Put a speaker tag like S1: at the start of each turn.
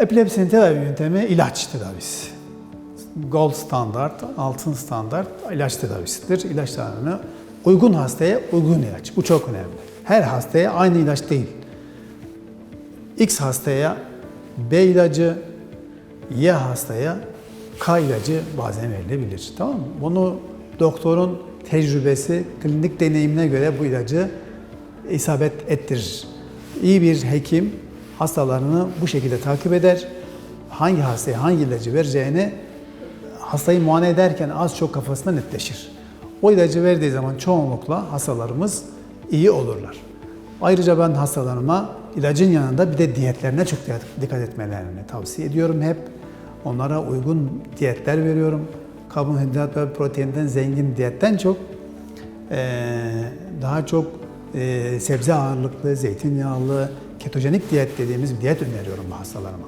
S1: Epilepsinin tedavi yöntemi ilaç tedavisi. Gold standart, altın standart ilaç tedavisidir. İlaçlarını uygun hastaya uygun ilaç. Bu çok önemli. Her hastaya aynı ilaç değil. X hastaya B ilacı, Y hastaya K ilacı bazen verilebilir. Tamam mı? Bunu doktorun tecrübesi, klinik deneyimine göre bu ilacı isabet ettirir. İyi bir hekim hastalarını bu şekilde takip eder. Hangi hastaya hangi ilacı vereceğini hastayı muayene ederken az çok kafasında netleşir. O ilacı verdiği zaman çoğunlukla hastalarımız iyi olurlar. Ayrıca ben hastalarıma ilacın yanında bir de diyetlerine çok dikkat- etmelerini tavsiye ediyorum hep. Onlara uygun diyetler veriyorum. Karbonhidrat ve proteinden zengin diyetten çok daha çok sebze ağırlıklı, zeytinyağlı, ketojenik diyet dediğimiz bir diyet öneriyorum hastalarıma.